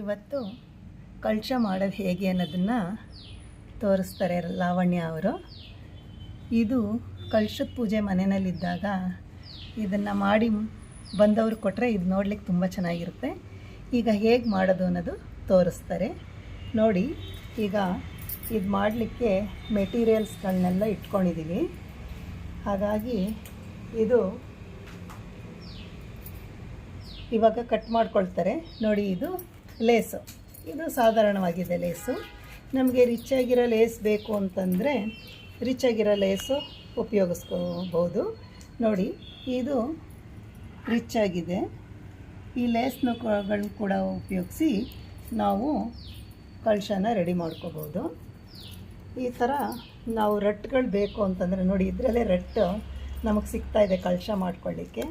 ಇವತ್ತು ಕಳಶ ಮಾಡೋದು ಹೇಗೆ ಅನ್ನೋದನ್ನು ತೋರಿಸ್ತಾರೆ ಲಾವಣ್ಯ ಅವರು. ಇದು ಕಳಶದ ಪೂಜೆ ಮನೆಯಲ್ಲಿದ್ದಾಗ ಇದನ್ನು ಮಾಡಿ ಬಂದವರು ಕೊಟ್ಟರೆ ಇದು ನೋಡಲಿಕ್ಕೆ ತುಂಬ ಚೆನ್ನಾಗಿರುತ್ತೆ. ಈಗ ಹೇಗೆ ಮಾಡೋದು ಅನ್ನೋದು ತೋರಿಸ್ತಾರೆ. ನೋಡಿ, ಈಗ ಇದು ಮಾಡಲಿಕ್ಕೆ ಮೆಟೀರಿಯಲ್ಸ್ಗಳನ್ನೆಲ್ಲ ಇಟ್ಕೊಂಡಿದ್ದೀವಿ ಹಾಗಾಗಿ ಇದು ಇವಾಗ ಕಟ್ ಮಾಡ್ಕೊಳ್ತಾರೆ. ನೋಡಿ, ಇದು ಲೇಸು. ಇದು ಸಾಧಾರಣವಾಗಿದೆ ಲೇಸು. ನಮಗೆ ರಿಚ್ ಆಗಿರೋ ಲೇಸ್ ಬೇಕು ಅಂತಂದರೆ ರಿಚ್ ಆಗಿರೋ ಲೇಸು ಉಪಯೋಗಿಸ್ಕೋಬೋದು ನೋಡಿ, ಇದು ರಿಚ್ ಆಗಿದೆ ಈ ಲೇಸ್ನಗಳನ್ನ ಕೂಡ ಉಪಯೋಗಿಸಿ ನಾವು ಕಳಶನ ರೆಡಿ ಮಾಡ್ಕೋಬೋದು ಈ ಥರ ನಾವು ರಟ್ಗಳು ಬೇಕು ಅಂತಂದರೆ ನೋಡಿ, ಇದರಲ್ಲೇ ರಟ್ಟು ನಮಗೆ ಸಿಗ್ತಾ ಇದೆ ಕಳಶ ಮಾಡ್ಕೊಳ್ಳಿಕ್ಕೆ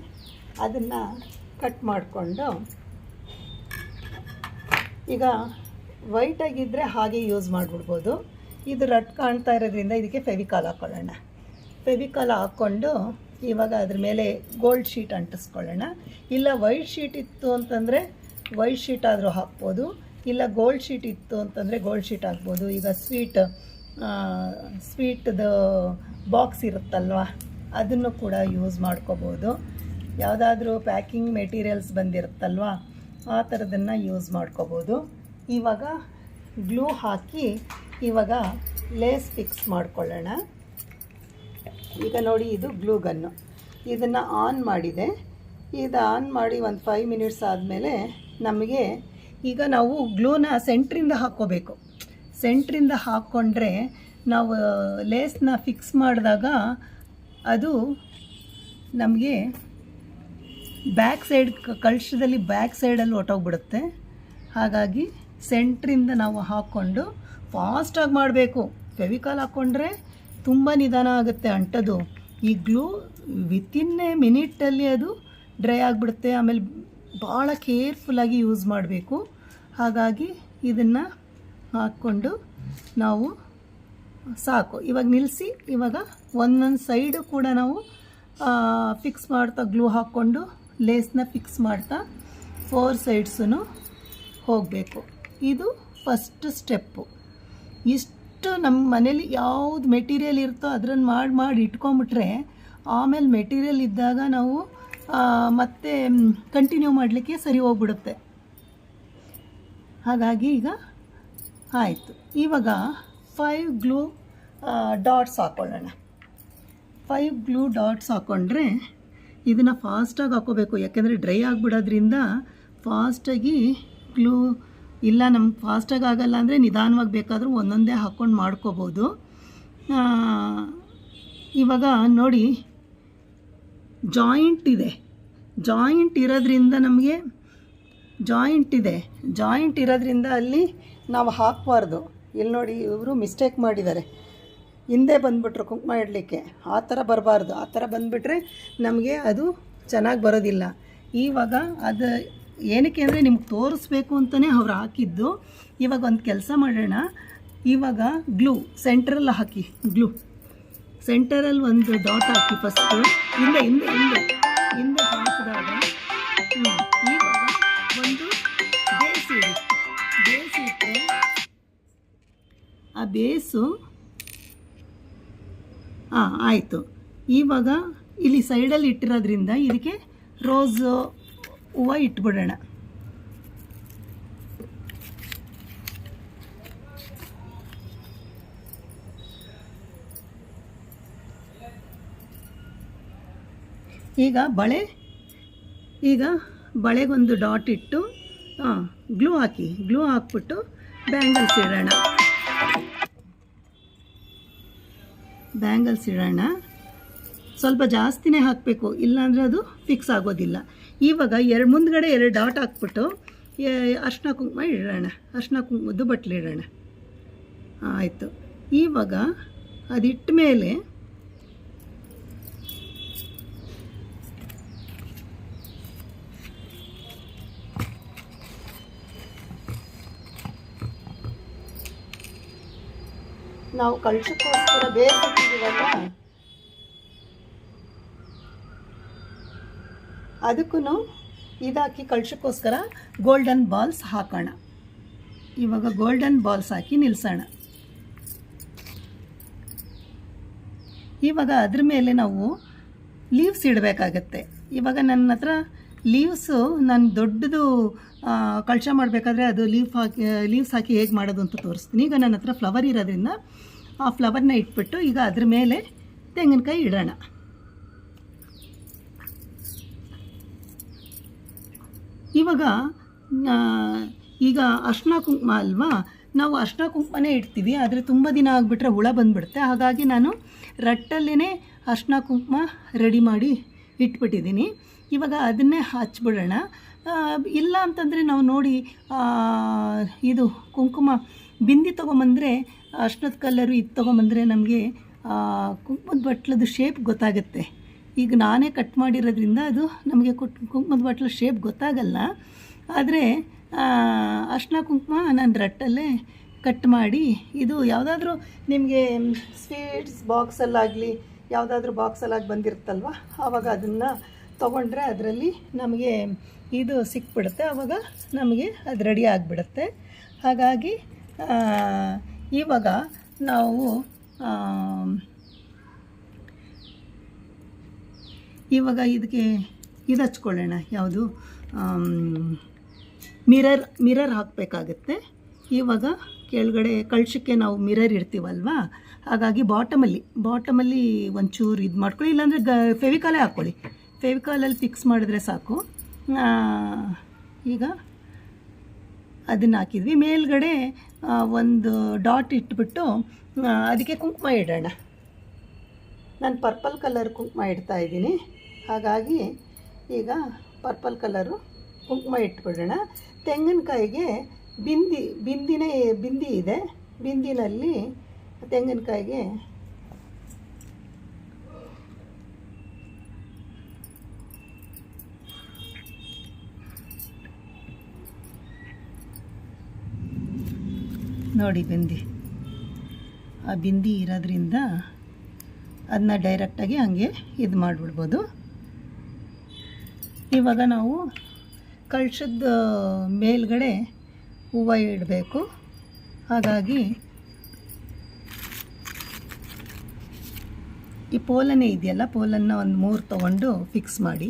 ಅದನ್ನು ಕಟ್ ಮಾಡಿಕೊಂಡು ಈಗ ವೈಟಾಗಿದ್ದರೆ ಹಾಗೆ ಯೂಸ್ ಮಾಡಿಬಿಡ್ಬೋದು. ಇದು ರಟ್ ಕಾಣ್ತಾ ಇರೋದ್ರಿಂದ ಇದಕ್ಕೆ ಫೆವಿಕಾಲ್ ಹಾಕ್ಕೊಳ್ಳೋಣ ಫೆವಿಕಾಲ್ ಹಾಕ್ಕೊಂಡು ಇವಾಗ ಅದ್ರ ಮೇಲೆ ಗೋಲ್ಡ್ ಶೀಟ್ ಅಂಟಿಸ್ಕೊಳ್ಳೋಣ. ಇಲ್ಲ ವೈಟ್ ಶೀಟ್ ಇತ್ತು ಅಂತಂದರೆ ವೈಟ್ ಶೀಟ್ ಆದರೂ ಹಾಕ್ಬೋದು. ಇಲ್ಲ ಗೋಲ್ಡ್ ಶೀಟ್ ಇತ್ತು ಅಂತಂದರೆ ಗೋಲ್ಡ್ ಶೀಟ್ ಹಾಕ್ಬೋದು. ಈಗ ಸ್ವೀಟ್ ಸ್ವೀಟ್ದು ಬಾಕ್ಸ್ ಇರುತ್ತಲ್ವ, ಅದನ್ನು ಕೂಡ ಯೂಸ್ ಮಾಡ್ಕೋಬೋದು. ಯಾವುದಾದ್ರೂ ಪ್ಯಾಕಿಂಗ್ ಮೆಟೀರಿಯಲ್ಸ್ ಬಂದಿರುತ್ತಲ್ವ ಆ ಥರದನ್ನು ಯೂಸ್ ಮಾಡ್ಕೋಬೋದು. ಇವಾಗ ಗ್ಲೂ ಹಾಕಿ ಇವಾಗ ಲೇಸ್ ಫಿಕ್ಸ್ ಮಾಡ್ಕೊಳ್ಳೋಣ. ಈಗ ನೋಡಿ ಇದು ಗ್ಲೂ ಗನ್ನು ಇದನ್ನು ಆನ್ ಮಾಡಿದೆ. ಇದು ಆನ್ ಮಾಡಿ ಒಂದು ಫೈವ್ ಮಿನಿಟ್ಸ್ ಆದಮೇಲೆ ನಮಗೆ ಈಗ ನಾವು ಗ್ಲೂನ ಸೆಂಟ್ರಿಂದ ಹಾಕ್ಕೋಬೇಕು. ಸೆಂಟ್ರಿಂದ ಹಾಕ್ಕೊಂಡ್ರೆ ನಾವು ಲೇಸ್ನ ಫಿಕ್ಸ್ ಮಾಡಿದಾಗ ಅದು ನಮಗೆ ಬ್ಯಾಕ್ ಸೈಡ್ ಕಳಶದಲ್ಲಿ ಬ್ಯಾಕ್ ಸೈಡಲ್ಲಿ ಹೊಟ್ಟೋಗ್ಬಿಡುತ್ತೆ ಹಾಗಾಗಿ ಸೆಂಟ್ರಿಂದ ನಾವು ಹಾಕ್ಕೊಂಡು ಫಾಸ್ಟಾಗಿ ಮಾಡಬೇಕು. ಫೆವಿಕಾಲ್ ಹಾಕ್ಕೊಂಡ್ರೆ ತುಂಬ ನಿಧಾನ ಆಗುತ್ತೆ ಅಂಟೋದು. ಈ ಗ್ಲೂ ವಿತಿನ್ ಎ ಮಿನಿಟಲ್ಲಿ ಅದು ಡ್ರೈ ಆಗಿಬಿಡುತ್ತೆ. ಆಮೇಲೆ ಭಾಳ ಕೇರ್ಫುಲ್ಲಾಗಿ ಯೂಸ್ ಮಾಡಬೇಕು. ಹಾಗಾಗಿ ಇದನ್ನು ಹಾಕ್ಕೊಂಡು ನಾವು ಸಾಕು. ಇವಾಗ ನಿಲ್ಲಿಸಿ ಇವಾಗ ಒಂದೊಂದು ಸೈಡು ಕೂಡ ನಾವು ಫಿಕ್ಸ್ ಮಾಡ್ತಾ ಗ್ಲೂ ಹಾಕ್ಕೊಂಡು ಲೇಸ್ನ ಫಿಕ್ಸ್ ಮಾಡ್ತಾ ಫೋರ್ ಸೈಡ್ಸೂ ಹೋಗಬೇಕು. ಇದು ಫಸ್ಟ್ ಸ್ಟೆಪ್ಪು ಇಷ್ಟು ನಮ್ಮ ಮನೇಲಿ ಯಾವುದು ಮೆಟೀರಿಯಲ್ ಇರುತ್ತೋ ಅದನ್ನು ಮಾಡಿ ಮಾಡಿ ಇಟ್ಕೊಂಬಿಟ್ರೆ ಆಮೇಲೆ ಮೆಟೀರಿಯಲ್ ಇದ್ದಾಗ ನಾವು ಮತ್ತೆ ಕಂಟಿನ್ಯೂ ಮಾಡಲಿಕ್ಕೆ ಸರಿ ಹೋಗ್ಬಿಡುತ್ತೆ. ಹಾಗಾಗಿ ಈಗ ಆಯಿತು. ಇವಾಗ ಫೈವ್ ಗ್ಲೂ ಡಾಟ್ಸ್ ಹಾಕ್ಕೊಳ್ಳೋಣ ಫೈವ್ ಗ್ಲೂ ಡಾಟ್ಸ್ ಹಾಕ್ಕೊಂಡ್ರೆ ಇದನ್ನು ಫಾಸ್ಟಾಗಿ ಹಾಕೋಬೇಕು. ಯಾಕೆಂದರೆ ಡ್ರೈ ಆಗಿಬಿಡೋದ್ರಿಂದ ಫಾಸ್ಟಾಗಿ ಗ್ಲೂ ಇಲ್ಲ ನಮ್ಗೆ ಫಾಸ್ಟಾಗಿ ಆಗಲ್ಲ ಅಂದರೆ ನಿಧಾನವಾಗಿ ಬೇಕಾದರೂ ಒಂದೊಂದೇ ಹಾಕ್ಕೊಂಡು ಮಾಡ್ಕೋಬೋದು. ಇವಾಗ ನೋಡಿ ಜಾಯಿಂಟ್ ಇದೆ. ಜಾಯಿಂಟ್ ಇರೋದ್ರಿಂದ ನಮಗೆ ಜಾಯಿಂಟ್ ಇದೆ. ಜಾಯಿಂಟ್ ಇರೋದ್ರಿಂದ ಅಲ್ಲಿ ನಾವು ಹಾಕಬಾರ್ದು. ಇಲ್ಲಿ ನೋಡಿ ಇವರು ಮಿಸ್ಟೇಕ್ ಮಾಡಿದ್ದಾರೆ. ಹಿಂದೆ ಬಂದುಬಿಟ್ರು ಕುಂಕುಮ ಇಡಲಿಕ್ಕೆ. ಆ ಥರ ಬರಬಾರ್ದು. ಆ ಥರ ಬಂದುಬಿಟ್ರೆ ನಮಗೆ ಅದು ಚೆನ್ನಾಗಿ ಬರೋದಿಲ್ಲ. ಇವಾಗ ಅದು ಏನಕ್ಕೆ ಅಂದರೆ ನಿಮ್ಗೆ ತೋರಿಸ್ಬೇಕು ಅಂತಲೇ ಅವ್ರು ಹಾಕಿದ್ದು. ಇವಾಗ ಒಂದು ಕೆಲಸ ಮಾಡೋಣ. ಇವಾಗ ಗ್ಲೂ ಸೆಂಟ್ರಲ್ಲಿ ಹಾಕಿ. ಗ್ಲೂ. ಸೆಂಟರಲ್ಲಿ ಒಂದು ಡಾಟ್ ಹಾಕಿ ಫಸ್ಟು ಹಿಂದೆ ಹಿಂದೆ ಹಿಂದೆ. ಹಿಂದೆ ಹಾಕಿದಾಗ ಇವಾಗ ಒಂದು ಆ ಬೇಸು ಹಾಂ ಆಯಿತು. ಇವಾಗ ಇಲ್ಲಿ ಸೈಡಲ್ಲಿ ಇಟ್ಟಿರೋದ್ರಿಂದ ಇದಕ್ಕೆ ರೋಸ್ ಹೂವು ಇಟ್ಬಿಡೋಣ. ಈಗ ಬಳೆ, ಈಗ ಬಳೆಗೊಂದು ಡಾಟ್ ಇಟ್ಟು ಹಾಂ ಗ್ಲೂ ಹಾಕಿ ಗ್ಲೂ ಹಾಕ್ಬಿಟ್ಟು ಬ್ಯಾಂಗಲ್ಸ್ ಇಡೋಣ ಬ್ಯಾಂಗಲ್ಸ್ ಇಡೋಣ ಸ್ವಲ್ಪ ಜಾಸ್ತಿನೇ ಹಾಕಬೇಕು. ಇಲ್ಲಾಂದರೆ ಅದು ಫಿಕ್ಸ್ ಆಗೋದಿಲ್ಲ. ಇವಾಗ ಎರಡು ಮುಂದ್ಗಡೆ ಎರಡು ಡಾಟ್ ಹಾಕ್ಬಿಟ್ಟು ಅರ್ಶಿನ ಕುಂಕುಮ ಇಡೋಣ. ಅರ್ಶಿನ ಕುಂಕುಮದ್ದು ಬಟ್ಲು ಇಡೋಣ. ಆಯಿತು. ಇವಾಗ ಅದಿಟ್ಟ ಮೇಲೆ ನಾವು ಕಳ್ಸಕ್ಕೋಸ್ಕರ ಬೇಯಿಸಿದ್ದೀವಲ್ಲ ಅದಕ್ಕೂ ಇದಾಕಿ ಕಳ್ಸಕ್ಕೋಸ್ಕರ ಗೋಲ್ಡನ್ ಬಾಲ್ಸ್ ಹಾಕೋಣ. ಇವಾಗ ಗೋಲ್ಡನ್ ಬಾಲ್ಸ್ ಹಾಕಿ ನಿಲ್ಲಿಸೋಣ ಇವಾಗ ಅದ್ರ ಮೇಲೆ ನಾವು ಲೀವ್ಸ್ ಇಡಬೇಕಾಗತ್ತೆ. ಇವಾಗ ನನ್ನ ಹತ್ರ ಲೀವ್ಸು ನಾನು ದೊಡ್ಡದು ಕಳಶ ಮಾಡಬೇಕಾದ್ರೆ ಅದು ಲೀವ್ ಹಾಕಿ ಲೀವ್ಸ್ ಹಾಕಿ ಹೇಗೆ ಮಾಡೋದು ಅಂತ ತೋರಿಸ್ತೀನಿ. ಈಗ ನನ್ನ ಹತ್ರ ಫ್ಲವರ್ ಇರೋದ್ರಿಂದ ಆ ಫ್ಲವರ್ನ ಇಟ್ಬಿಟ್ಟು ಈಗ ಅದ್ರ ಮೇಲೆ ತೆಂಗಿನಕಾಯಿ ಇಡೋಣ. ಇವಾಗ ಈಗ ಅರ್ಶಿನ ಕುಂಕುಮ ಅಲ್ವಾ? ನಾವು ಅರ್ಶಿನ ಕುಂಕುಮನೇ ಇಡ್ತೀವಿ, ಆದರೆ ತುಂಬ ದಿನ ಆಗಿಬಿಟ್ರೆ ಹುಳ ಬಂದುಬಿಡುತ್ತೆ. ಹಾಗಾಗಿ ನಾನು ರಟ್ಟಲ್ಲೇ ಅರ್ಶಿನ ಕುಂಕುಮ ರೆಡಿ ಮಾಡಿ ಇಟ್ಬಿಟ್ಟಿದ್ದೀನಿ. ಇವಾಗ ಅದನ್ನೇ ಹಚ್ಬಿಡೋಣ. ಇಲ್ಲ ಅಂತಂದರೆ ನಾವು ನೋಡಿ ಇದು ಕುಂಕುಮ ಬಿಂದಿ ತೊಗೊಂಬಂದರೆ ಅಷ್ಟೊತ್ತು ಕಲ್ಲರು ಇದು ತೊಗೊಂಬಂದರೆ ನಮಗೆ ಕುಂಕುಮದ ಬಟ್ಲದ ಶೇಪ್ ಗೊತ್ತಾಗುತ್ತೆ. ಈಗ ನಾನೇ ಕಟ್ ಮಾಡಿರೋದ್ರಿಂದ ಅದು ನಮಗೆ ಕುಟ್, ಕುಂಕುಮದ ಬಟ್ಲ ಶೇಪ್ ಗೊತ್ತಾಗಲ್ಲ. ಆದರೆ ಅರ್ಶಿನ ಕುಂಕುಮ ನಾನು ರಟ್ಟಲ್ಲೇ ಕಟ್ ಮಾಡಿ, ಇದು ಯಾವುದಾದ್ರೂ ನಿಮಗೆ ಸ್ವೀಟ್ಸ್ ಬಾಕ್ಸಲ್ಲಾಗಲಿ ಯಾವುದಾದ್ರೂ ಬಾಕ್ಸಲ್ಲಾಗಿ ಬಂದಿರುತ್ತಲ್ವ ಆವಾಗ ಅದನ್ನು ತೊಗೊಂಡ್ರೆ ಅದರಲ್ಲಿ ನಮಗೆ ಇದು ಸಿಕ್ಬಿಡುತ್ತೆ ಆವಾಗ ನಮಗೆ ಅದು ರೆಡಿ ಆಗಿಬಿಡುತ್ತೆ. ಹಾಗಾಗಿ ಇವಾಗ ನಾವು ಇವಾಗ ಇದಕ್ಕೆ ಇದು ಹಚ್ಕೊಳ್ಳೋಣ, ಯಾವುದು ಮಿರರ್ ಮಿರರ್ ಹಾಕಬೇಕಾಗತ್ತೆ. ಇವಾಗ ಕೆಳಗಡೆ ಕಳ್ಸಕ್ಕೆ ನಾವು ಮಿರರ್ ಇಡ್ತೀವಲ್ವಾ? ಹಾಗಾಗಿ ಬಾಟಮಲ್ಲಿ ಬಾಟಮಲ್ಲಿ ಒಂಚೂರು ಇದು ಮಾಡ್ಕೊಳ್ಳಿ ಇಲ್ಲಾಂದರೆ ಗ, ಫೆವಿಕಾಲೇ ಹಾಕ್ಕೊಳ್ಳಿ. ಫೆವಿಕಾಲಲ್ಲಿ ಫಿಕ್ಸ್ ಮಾಡಿದ್ರೆ ಸಾಕು. ಈಗ ಅದನ್ನು ಹಾಕಿದ್ವಿ. ಮೇಲ್ಗಡೆ ಒಂದು ಡಾಟ್ ಇಟ್ಬಿಟ್ಟು ಅದಕ್ಕೆ ಕುಂಕುಮ ಇಡೋಣ. ನಾನು ಪರ್ಪಲ್ ಕಲರ್ ಕುಂಕುಮ ಇಡ್ತಾ ಇದ್ದೀನಿ. ಹಾಗಾಗಿ ಈಗ ಪರ್ಪಲ್ ಕಲರು ಕುಂಕುಮ ಇಟ್ಬಿಡೋಣ. ತೆಂಗಿನಕಾಯಿಗೆ ಬಿಂದಿ, ಬಿಂದಿನೇ, ಬಿಂದಿ ಇದೆ. ಬಿಂದಿನಲ್ಲಿ ತೆಂಗಿನಕಾಯಿಗೆ ನೋಡಿ ಬಿಂದಿ. ಆ ಬಿಂದಿ ಇರೋದ್ರಿಂದ ಅದನ್ನ ಡೈರೆಕ್ಟಾಗಿ ಹಂಗೆ ಇದು ಮಾಡಿಬಿಡ್ಬೋದು. ಇವಾಗ ನಾವು ಕಳ್ಸದ ಮೇಲ್ಗಡೆ ಹೂವು ಇಡಬೇಕು. ಹಾಗಾಗಿ ಈ ಪೋಲನೇ ಇದೆಯಲ್ಲ, ಪೋಲನ್ನು ಒಂದು ಮೂರು ತೊಗೊಂಡು ಫಿಕ್ಸ್ ಮಾಡಿ.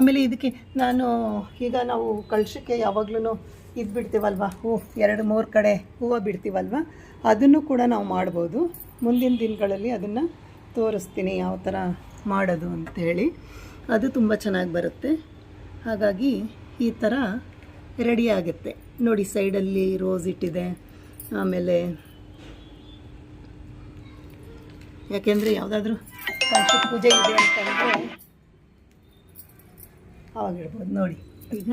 ಆಮೇಲೆ ಇದಕ್ಕೆ ನಾನು ಈಗ ನಾವು ಕಳ್ಸಕ್ಕೆ ಯಾವಾಗ್ಲೂ ಇದು ಬಿಡ್ತೀವಲ್ವ? ಹೂ, ಎರಡು, ಮೂರು ಕಡೆ ಹೂವು ಬಿಡ್ತೀವಲ್ವ? ಅದನ್ನು ಕೂಡ ನಾವು ಮಾಡ್ಬೋದು. ಮುಂದಿನ ದಿನಗಳಲ್ಲಿ ಅದನ್ನು ತೋರಿಸ್ತೀನಿ ಯಾವ ಥರ ಮಾಡೋದು ಅಂಥೇಳಿ ಅದು ತುಂಬ ಚೆನ್ನಾಗಿ ಬರುತ್ತೆ. ಹಾಗಾಗಿ ಈ ಥರ ರೆಡಿ ಆಗುತ್ತೆ. ನೋಡಿ, ಸೈಡಲ್ಲಿ ರೋಸ್ ಇಟ್ಟಿದೆ. ಆಮೇಲೆ ಯಾಕೆಂದರೆ ಯಾವುದಾದ್ರೂ ಪೂಜೆ ಇದೆ ಅಂತಂದರೆ ಆವಾಗ ನೋಡಿ, ಈಗ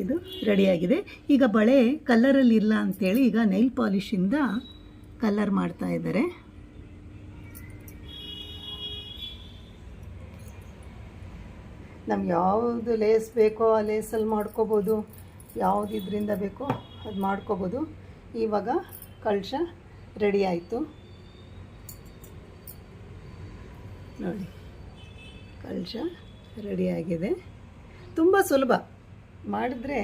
ಇದು ರೆಡಿಯಾಗಿದೆ ಈಗ ಬಳೆ ಕಲ್ಲರಲ್ಲಿ ಇಲ್ಲ ಅಂಥೇಳಿ ಈಗ ನೈಲ್ ಪಾಲಿಶಿಂದ ಕಲ್ಲರ್ ಮಾಡ್ತಾ ಇದ್ದಾರೆ. ನಮ್ಗೆ ಯಾವುದು ಲೇಸ್ ಬೇಕೋ ಆ ಲೇಸಲ್ಲಿ ಮಾಡ್ಕೋಬೋದು. ಯಾವುದು ಇದರಿಂದ ಬೇಕೋ ಅದು ಮಾಡ್ಕೋಬೋದು. ಇವಾಗ ಕಳಶ ರೆಡಿ ಆಯಿತು. ನೋಡಿ, ಕಳಶ ರೆಡಿಯಾಗಿದೆ. ತುಂಬ ಸುಲಭ. ಮಾಡಿದ್ರೆ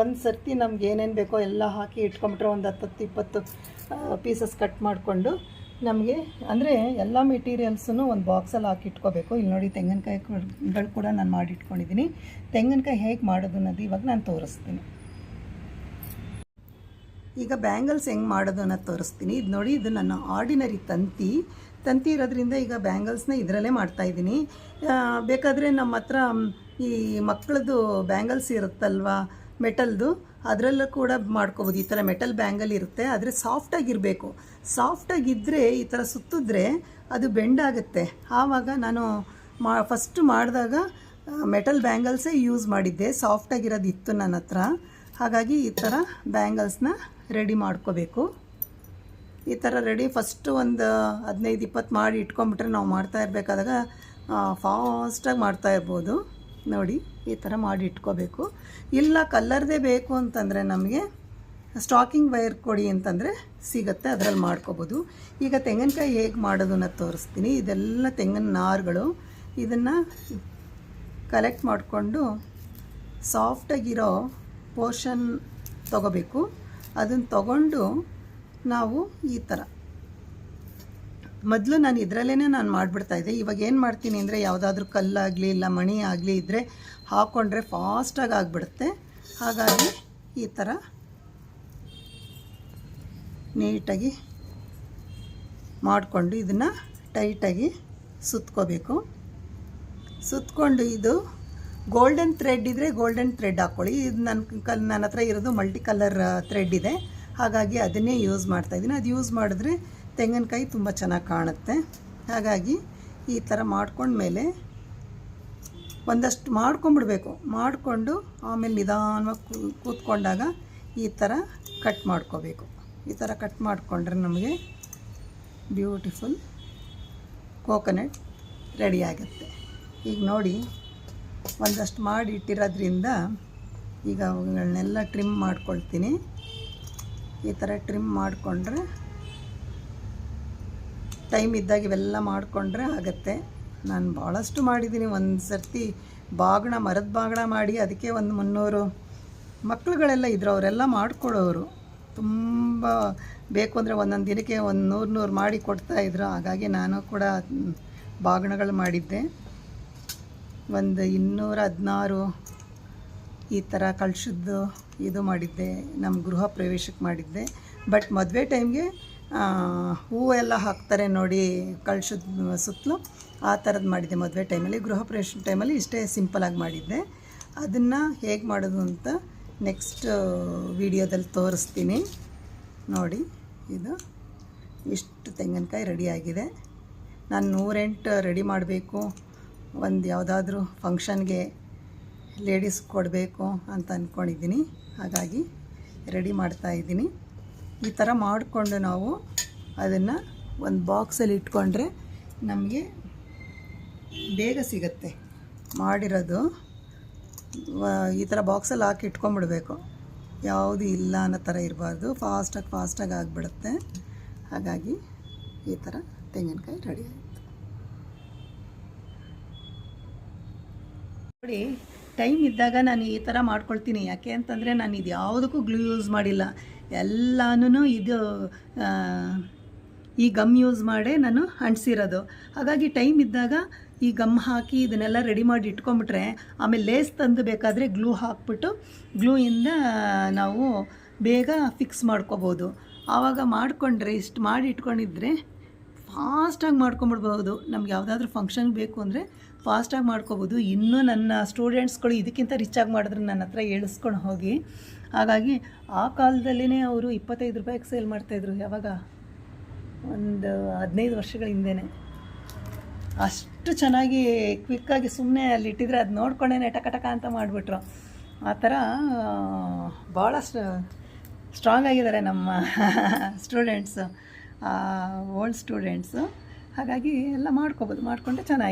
ಒಂದು ಸರ್ತಿ ನಮ್ಗೆ ಏನೇನು ಬೇಕೋ ಎಲ್ಲ ಹಾಕಿ ಇಟ್ಕೊಂಬಿಟ್ರೆ ಒಂದು ಹತ್ತತ್ತು, ಇಪ್ಪತ್ತು ಪೀಸಸ್ ಕಟ್ ಮಾಡಿಕೊಂಡು ನಮಗೆ, ಅಂದರೆ ಎಲ್ಲ ಮೆಟೀರಿಯಲ್ಸನ್ನು ಒಂದು ಬಾಕ್ಸಲ್ಲಿ ಹಾಕಿ ಇಟ್ಕೋಬೇಕು. ಇಲ್ಲಿ ನೋಡಿ ತೆಂಗಿನಕಾಯಿಗಳು ಕೂಡ ನಾನು ಮಾಡಿ ಇಟ್ಕೊಂಡಿದ್ದೀನಿ ತೆಂಗಿನಕಾಯಿ ಹೇಗೆ ಮಾಡೋದು ಅನ್ನೋದು ಇವಾಗ ನಾನು ತೋರಿಸ್ತೀನಿ. ಈಗ ಬ್ಯಾಂಗಲ್ಸ್ ಹೆಂಗೆ ಮಾಡೋದು ಅನ್ನೋದು ತೋರಿಸ್ತೀನಿ. ಇದು ನೋಡಿ, ಇದು ನನ್ನ ಆರ್ಡಿನರಿ ತಂತಿ. ತಂತಿ ಇರೋದ್ರಿಂದ ಈಗ ಬ್ಯಾಂಗಲ್ಸ್ನ ಇದರಲ್ಲೇ ಮಾಡ್ತಾಯಿದ್ದೀನಿ ಬೇಕಾದರೆ ನಮ್ಮ ಹತ್ರ ಈ ಮಕ್ಕಳದ್ದು ಬ್ಯಾಂಗಲ್ಸ್ ಇರುತ್ತಲ್ವಾ, ಮೆಟಲ್ದು, ಅದರಲ್ಲೂ ಕೂಡ ಮಾಡ್ಕೋಬೋದು. ಈ ಥರ ಮೆಟಲ್ ಬ್ಯಾಂಗಲ್ ಇರುತ್ತೆ. ಆದರೆ ಸಾಫ್ಟಾಗಿರಬೇಕು ಸಾಫ್ಟಾಗಿದ್ದರೆ ಈ ಥರ ಸುತ್ತಿದ್ರೆ ಅದು ಬೆಂಡ್ ಆಗುತ್ತೆ. ಆವಾಗ ನಾನು ಮಾ ಫಸ್ಟ್ ಮಾಡಿದಾಗ ಮೆಟಲ್ ಬ್ಯಾಂಗಲ್ಸೇ ಯೂಸ್ ಮಾಡಿದ್ದೆ. ಸಾಫ್ಟಾಗಿರೋದು ಇತ್ತು ನನ್ನ ಹತ್ರ. ಹಾಗಾಗಿ ಈ ಥರ ಬ್ಯಾಂಗಲ್ಸ್ನ ರೆಡಿ ಮಾಡ್ಕೋಬೇಕು. ಈ ಥರ ರೆಡಿ ಫಸ್ಟು ಒಂದು ಹದಿನೈದು, ಇಪ್ಪತ್ತು ಮಾಡಿ ಇಟ್ಕೊಂಬಿಟ್ರೆ ನಾವು ಮಾಡ್ತಾ ಇರಬೇಕಾದಾಗ ಫಾಸ್ಟಾಗಿ ಮಾಡ್ತಾ ಇರ್ಬೋದು. ನೋಡಿ, ಈ ಥರ ಮಾಡಿ ಇಟ್ಕೋಬೇಕು. ಇಲ್ಲ, ಕಲ್ಲರ್ದೇ ಬೇಕು ಅಂತಂದರೆ ನಮಗೆ ಸ್ಟಾಕಿಂಗ್ ವೈರ್ ಕೊಡಿ ಅಂತಂದರೆ ಸಿಗುತ್ತೆ, ಅದರಲ್ಲಿ ಮಾಡ್ಕೋಬೋದು. ಈಗ ತೆಂಗಿನಕಾಯಿ ಹೇಗೆ ಮಾಡೋದನ್ನ ತೋರಿಸ್ತೀನಿ. ಇದೆಲ್ಲ ತೆಂಗಿನ ನಾರುಗಳು. ಇದನ್ನು ಕಲೆಕ್ಟ್ ಮಾಡಿಕೊಂಡು ಸಾಫ್ಟಾಗಿರೋ ಪೋರ್ಷನ್ ತೊಗೋಬೇಕು. ಅದನ್ನು ತಗೊಂಡು ನಾವು ಈ ಥರ ಮೊದಲು ನಾನು ಇದರಲ್ಲೇ ನಾನು ಮಾಡಿಬಿಡ್ತಾ ಇದ್ದೆ. ಇವಾಗ ಏನು ಮಾಡ್ತೀನಿ ಅಂದರೆ ಯಾವುದಾದ್ರೂ ಕಲ್ಲಾಗಲಿ, ಇಲ್ಲ ಮಣಿ ಆಗಲಿ ಇದ್ದರೆ ಹಾಕ್ಕೊಂಡ್ರೆ ಫಾಸ್ಟಾಗಿ ಆಗಿಬಿಡುತ್ತೆ. ಹಾಗಾಗಿ ಈ ಥರ ನೀಟಾಗಿ ಮಾಡಿಕೊಂಡು ಇದನ್ನು ಟೈಟಾಗಿ ಸುತ್ಕೋಬೇಕು. ಸುತ್ಕೊಂಡು ಇದು ಗೋಲ್ಡನ್ ಥ್ರೆಡ್ ಇದ್ದರೆ ಗೋಲ್ಡನ್ ಥ್ರೆಡ್ ಹಾಕ್ಕೊಳ್ಳಿ ಇದು ನನ್ನ ಕಲ್ ನನ್ನ ಹತ್ರ ಇರೋದು ಮಲ್ಟಿ ಕಲರ್ ಥ್ರೆಡ್ ಇದೆ. ಹಾಗಾಗಿ ಅದನ್ನೇ ಯೂಸ್ ಮಾಡ್ತಾಯಿದ್ದೀನಿ ಅದು ಯೂಸ್ ಮಾಡಿದ್ರೆ ತೆಂಗಿನಕಾಯಿ ತುಂಬ ಚೆನ್ನಾಗಿ ಕಾಣುತ್ತೆ. ಹಾಗಾಗಿ ಈ ಥರ ಮಾಡ್ಕೊಂಡ್ಮೇಲೆ ಒಂದಷ್ಟು ಮಾಡ್ಕೊಂಬಿಡ್ಬೇಕು ಮಾಡಿಕೊಂಡು ಆಮೇಲೆ ನಿಧಾನವಾಗಿ ಕೂತ್ಕೊಂಡಾಗ ಈ ಥರ ಕಟ್ ಮಾಡ್ಕೋಬೇಕು. ಈ ಥರ ಕಟ್ ಮಾಡಿಕೊಂಡ್ರೆ ನಮಗೆ ಬ್ಯೂಟಿಫುಲ್ ಕೋಕೋನಟ್ ರೆಡಿ ಆಗುತ್ತೆ. ಈಗ ನೋಡಿ, ಒಂದಷ್ಟು ಮಾಡಿ ಇಟ್ಟಿರೋದ್ರಿಂದ ಈಗ ಅವುಗಳನ್ನೆಲ್ಲ ಟ್ರಿಮ್ ಮಾಡ್ಕೊಳ್ತೀನಿ. ಈ ಥರ ಟ್ರಿಮ್ ಮಾಡಿಕೊಂಡ್ರೆ ಟೈಮ್ ಇದ್ದಾಗ ಇವೆಲ್ಲ ಮಾಡಿಕೊಂಡ್ರೆ ಆಗುತ್ತೆ. ನಾನು ಭಾಳಷ್ಟು ಮಾಡಿದ್ದೀನಿ. ಒಂದು ಸರ್ತಿ ಬಾಗಣ, ಮರದ ಬಾಗಣ ಮಾಡಿ ಅದಕ್ಕೆ ಒಂದು ಮುನ್ನೂರು ಮಕ್ಕಳುಗಳೆಲ್ಲ ಇದ್ರು. ಅವರೆಲ್ಲ ಮಾಡಿಕೊಡೋರು. ತುಂಬ ಬೇಕು ಅಂದರೆ ಒಂದೊಂದು ದಿನಕ್ಕೆ ಒಂದು ನೂರು ನೂರು ಮಾಡಿ ಕೊಡ್ತಾಯಿದ್ರು ಹಾಗಾಗಿ ನಾನು ಕೂಡ ಬಾಗಣಗಳು ಮಾಡಿದ್ದೆ. ಒಂದು ಇನ್ನೂರ ಹದಿನಾರು ಈ ಥರ ಕಳ್ಸಿದ್ದು ಇದು ಮಾಡಿದ್ದೆ ನಮ್ಮ ಗೃಹ ಪ್ರವೇಶಕ್ಕೆ ಮಾಡಿದ್ದೆ. ಬಟ್ ಮದುವೆ ಟೈಮ್ಗೆ ಹೂವೆಲ್ಲ ಹಾಕ್ತಾರೆ ನೋಡಿ ಕಳ್ಸಿದ ಸುತ್ತಲೂ, ಆ ಥರದ್ದು ಮಾಡಿದ್ದೆ ಮದುವೆ ಟೈಮಲ್ಲಿ ಗೃಹ ಪ್ರವೇಶ ಟೈಮಲ್ಲಿ ಇಷ್ಟೇ ಸಿಂಪಲಾಗಿ ಮಾಡಿದ್ದೆ. ಅದನ್ನು ಹೇಗೆ ಮಾಡೋದು ಅಂತ ನೆಕ್ಸ್ಟ್ ವಿಡಿಯೋದಲ್ಲಿ ತೋರಿಸ್ತೀನಿ. ನೋಡಿ, ಇದು ಇಷ್ಟು ತೆಂಗಿನಕಾಯಿ ರೆಡಿಯಾಗಿದೆ ನಾನು ನೂರೆಂಟು ರೆಡಿ ಮಾಡಬೇಕು. ಒಂದು ಯಾವುದಾದ್ರೂ ಫಂಕ್ಷನ್ಗೆ ಲೇಡೀಸ್ ಕೊಡಬೇಕು ಅಂತ ಅಂದ್ಕೊಂಡಿದ್ದೀನಿ ಹಾಗಾಗಿ ರೆಡಿ ಮಾಡ್ತಾ ಇದ್ದೀನಿ. ಈ ಥರ ಮಾಡಿಕೊಂಡು ನಾವು ಅದನ್ನು ಒಂದು ಬಾಕ್ಸಲ್ಲಿ ಇಟ್ಕೊಂಡ್ರೆ ನಮಗೆ ಬೇಗ ಸಿಗತ್ತೆ. ಮಾಡಿರೋದು ಈ ಥರ ಬಾಕ್ಸಲ್ಲಿ ಹಾಕಿ ಇಟ್ಕೊಂಬಿಡ್ಬೇಕು ಯಾವುದು ಇಲ್ಲ ಅನ್ನೋ ಥರ ಇರಬಾರ್ದು. ಫಾಸ್ಟಾಗಿ ಫಾಸ್ಟಾಗಿ ಆಗಿಬಿಡುತ್ತೆ. ಹಾಗಾಗಿ ಈ ಥರ ತೆಂಗಿನಕಾಯಿ ರೆಡಿ ಆಯಿತು. ನೋಡಿ ಟೈಮ್ ಇದ್ದಾಗ ನಾನು ಈ ಥರ ಮಾಡ್ಕೊಳ್ತೀನಿ. ಯಾಕೆ ಅಂತಂದರೆ ನಾನು ಇದು ಯಾವುದಕ್ಕೂ ಗ್ಲೂ ಯೂಸ್ ಮಾಡಿಲ್ಲ. ಎಲ್ಲಾನು ಇದು ಈ ಗಮ್ ಯೂಸ್ ಮಾಡೇ ನಾನು ಅಂಟಿಸಿರೋದು. ಹಾಗಾಗಿ ಟೈಮ್ ಇದ್ದಾಗ ಈ ಗಮ್ ಹಾಕಿ ಇದನ್ನೆಲ್ಲ ರೆಡಿ ಮಾಡಿ ಇಟ್ಕೊಂಬಿಟ್ರೆ, ಆಮೇಲೆ ಲೇಸ್ ತಂದು ಬೇಕಾದರೆ ಗ್ಲೂ ಹಾಕ್ಬಿಟ್ಟು ಗ್ಲೂಯಿಂದ ನಾವು ಬೇಗ ಫಿಕ್ಸ್ ಮಾಡ್ಕೋಬೋದು. ಆವಾಗ ಮಾಡಿಕೊಂಡ್ರೆ ಇಷ್ಟು ಮಾಡಿ ಇಟ್ಕೊಂಡಿದ್ರೆ ಫಾಸ್ಟಾಗಿ ಮಾಡ್ಕೊಂಬಿಡ್ಬೋದು. ನಮ್ಗೆ ಯಾವುದಾದ್ರೂ ಫಂಕ್ಷನ್ ಬೇಕು ಅಂದರೆ ಫಾಸ್ಟಾಗಿ ಮಾಡ್ಕೋಬೋದು. ಇನ್ನೂ ನನ್ನ ಸ್ಟೂಡೆಂಟ್ಸ್ಗಳು ಇದಕ್ಕಿಂತ ರಿಚಾಗಿ ಮಾಡಿದ್ರೆ ನನ್ನ ಹತ್ರ ಹೇಳಿಸ್ಕೊಂಡು ಹೋಗಿ. ಹಾಗಾಗಿ ಆ ಕಾಲದಲ್ಲೇ ಅವರು ಇಪ್ಪತ್ತೈದು ರೂಪಾಯಿಗೆ ಸೇಲ್ ಮಾಡ್ತಾಯಿದ್ರು ಯಾವಾಗ? ಒಂದು ಹದಿನೈದು ವರ್ಷಗಳ ಹಿಂದೆನೇ. ಅಷ್ಟು ಚೆನ್ನಾಗಿ ಕ್ವಿಕ್ಕಾಗಿ ಸುಮ್ಮನೆ ಅಲ್ಲಿ ಇಟ್ಟಿದ್ರೆ ಅದು ನೋಡ್ಕೊಂಡೇನೆ ಟಕಟಕ ಟಕ ಅಂತ ಮಾಡಿಬಿಟ್ರು. ಆ ಥರ ಭಾಳ ಸ್ಟ್ರಾಂಗ್ ಆಗಿದ್ದಾರೆ ನಮ್ಮ ಸ್ಟೂಡೆಂಟ್ಸು ಓಲ್ಡ್ ಸ್ಟೂಡೆಂಟ್ಸು. ಹಾಗಾಗಿ ಎಲ್ಲ ಮಾಡ್ಕೋಬೋದು. ಮಾಡಿಕೊಂಡೆ ಚೆನ್ನಾಗಿ